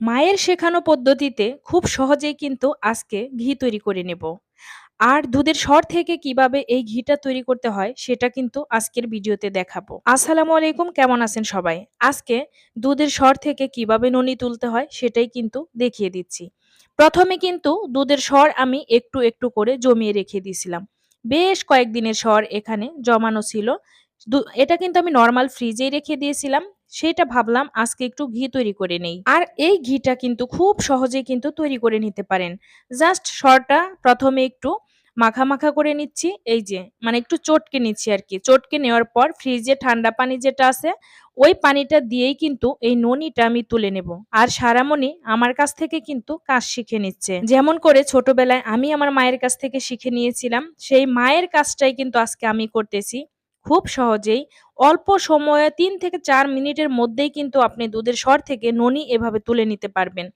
মায়ের শেখানো পদ্ধতিতে খুব সহজেই কিন্তু আজকে ঘি তৈরি করে নেব। আর দুধের সর থেকে কীভাবে এই ঘিটা তৈরি করতে হয় সেটা কিন্তু আজকের ভিডিওতে দেখাবো। আসসালামু আলাইকুম, কেমন আছেন সবাই? আজকে দুধের সর থেকে কীভাবে ননি তুলতে হয় সেটাই কিন্তু দেখিয়ে দিচ্ছি। প্রথমে কিন্তু দুধের সর আমি একটু একটু করে জমিয়ে রেখে দিয়েছিলাম। বেশ কয়েকদিনের সর এখানে জমানো ছিল। এটা কিন্তু আমি নর্মাল ফ্রিজেই রেখে দিয়েছিলাম। সেটা ভাবলাম আজকে একটু ঘি তৈরি করে নেই। আর এই ঘিটা কিন্তু খুব সহজেই কিন্তু তৈরি করে নিতে পারেন। জাস্ট সরটা প্রথমে একটু মাখা, মাখা করে নিচ্ছি। এই যে মানে একটু চটকে নিচ্ছি আর কি চটকে নেওয়ার পর ফ্রিজে ঠান্ডা পানি যেটা আছে ওই পানিটা দিয়েই কিন্তু এই ননিটা আমি তুলে নেব। আর সারামণি আমার কাছ থেকে কিন্তু কাজ শিখে নিচ্ছে। যেমন করে ছোটবেলায় আমি আমার মায়ের কাছ থেকে শিখে নিয়েছিলাম সেই মায়ের কাজটাই কিন্তু আজকে আমি করতেছি। খুব সহজেই অল্প সময়ে তিন থেকে চার মিনিটের মধ্যেই কিন্তু আপনি দুধের সর থেকে ননি এভাবে তুলে নিতে পারবেন।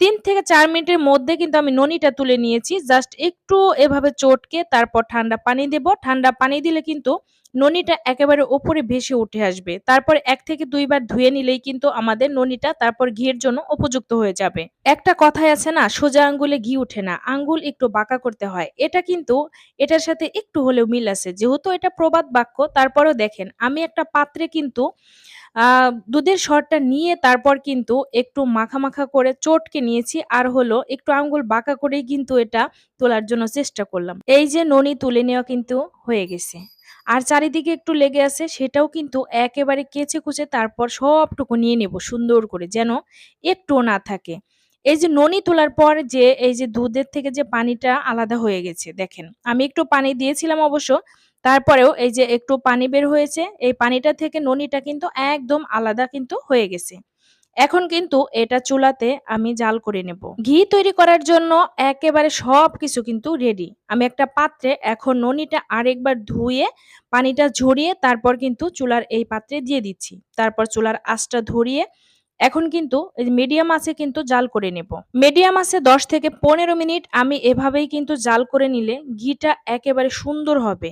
৩ থেকে চার মিনিটের মধ্যে কিন্তু আমি ননিটা তুলে নিয়েছি। জাস্ট একটু এভাবে চটকে তারপর ঠান্ডা পানি দেব। ঠান্ডা পানি দিলে কিন্তু ননিটা একেবারে ওপরে ভেসে উঠে আসবে। তারপর এক থেকে দুইবার ধুয়ে নিলেই কিন্তু আমাদের ননিটা তারপর ঘিয়ের জন্য উপযুক্ত হয়ে যাবে। একটা কথাই আছে না সোজা আঙ্গুলে ঘি উঠে না, আঙ্গুল একটু বাঁকা করতে হয়। এটা কিন্তু এটার সাথে একটু হলেও মিল আছে। যেহেতু এটা প্রবাদ বাক্য তারপরেও দেখেন আমি একটা পাত্রে কিন্তু দুধের সরটা নিয়ে তারপর কিন্তু একটু মাখা, মাখা করে চটকে নিয়েছি। আর হলো একটু আঙ্গুল বাঁকা করেই কিন্তু এটা তোলার জন্য চেষ্টা করলাম। এই যে ননি তুলে নেওয়া কিন্তু হয়ে গেছে। আর চারিদিকে একটু লেগে আছে সেটাও কিন্তু একেবারে কেচে-কুচে তারপর সবটুকু নিয়ে নেব সুন্দর করে যেন একটুও না থাকে। এই যে ননি তোলার পর যে এই যে দুধের থেকে যে পানিটা আলাদা হয়ে গেছে দেখেন। আমি একটু পানি দিয়েছিলাম অবশ্য। তারপরেও এই যে একটু পানি বের হয়েছে। এই পানিটা থেকে ননিটা কিন্তু একদম আলাদা কিন্তু হয়ে গেছে। এখন কিন্তু এটা চুলাতে আমি জাল করে নেব। ঘি তৈরি করার জন্য একেবারে সব কিছু কিন্তু রেডি। আমি একটা পাত্রে এখন ননিটা আরেকবার ধুয়ে পানিটা ঝরিয়ে তারপর কিন্তু চুলার এই পাত্রে দিয়ে দিচ্ছি। তারপর চুলার আঁচটা ধরিয়ে এখন কিন্তু মিডিয়াম আছে কিন্তু জাল করে নেব। মিডিয়াম আছে দশ থেকে ১৫ মিনিট আমি এভাবেই কিন্তু জাল করে নিলে ঘিটা একেবারে সুন্দর হবে।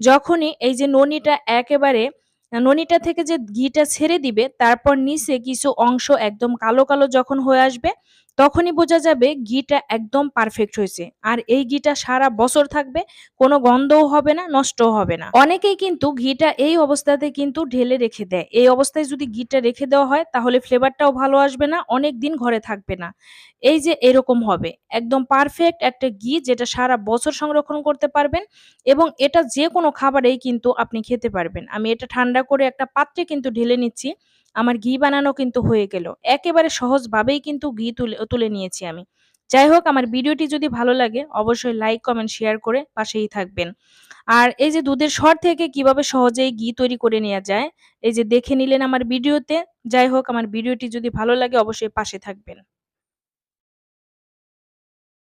যখনই এই যে ননিটা একেবারে ননিটা থেকে যে ঘিটা ছেড়ে দিবে তারপর নিচে কিছু অংশ একদম কালো, কালো যখন হয়ে আসবে তখনই বোঝা যাবে ঘিটা একদম পারফেক্ট হয়েছে। আর এই ঘিটা সারা বছর থাকবে, কোনো গন্ধও হবে না, নষ্টও হবে না। অনেকেই কিন্তু ঘিটা এই অবস্থাতে কিন্তু ঢেলে রেখে দেয়। এই অবস্থায় যদি ঘিটা রেখে দেওয়া হয় তাহলে ফ্লেভারটাও ভালো আসবে না, অনেক দিন ঘরে থাকবে না। এই যে এরকম হবে। একদম পারফেক্ট একটা ঘি যেটা সারা বছর সংরক্ষণ করতে পারবেন এবং এটা যে কোনো খাবারেই কিন্তু আপনি খেতে পারবেন। আমি এটা ঠান্ডা করে একটা পাত্রে কিন্তু ঢেলে নিচ্ছি। আমার ঘি বানানো কিন্তু হয়ে গেল। একেবারে সহজভাবেই কিন্তু ঘি তুলে তুলে নিয়েছি আমি। যাই হোক আমার ভিডিওটি যদি ভালো লাগে অবশ্যই লাইক, কমেন্ট, শেয়ার করে পাশেই থাকবেন। আর এই যে দুধের সর থেকে কীভাবে সহজেই ঘি তৈরি করে নেওয়া যায়, এই যে দেখে নিলেন আমার ভিডিওতে। যাই হোক আমার ভিডিওটি যদি ভালো লাগে অবশ্যই পাশে থাকবেন।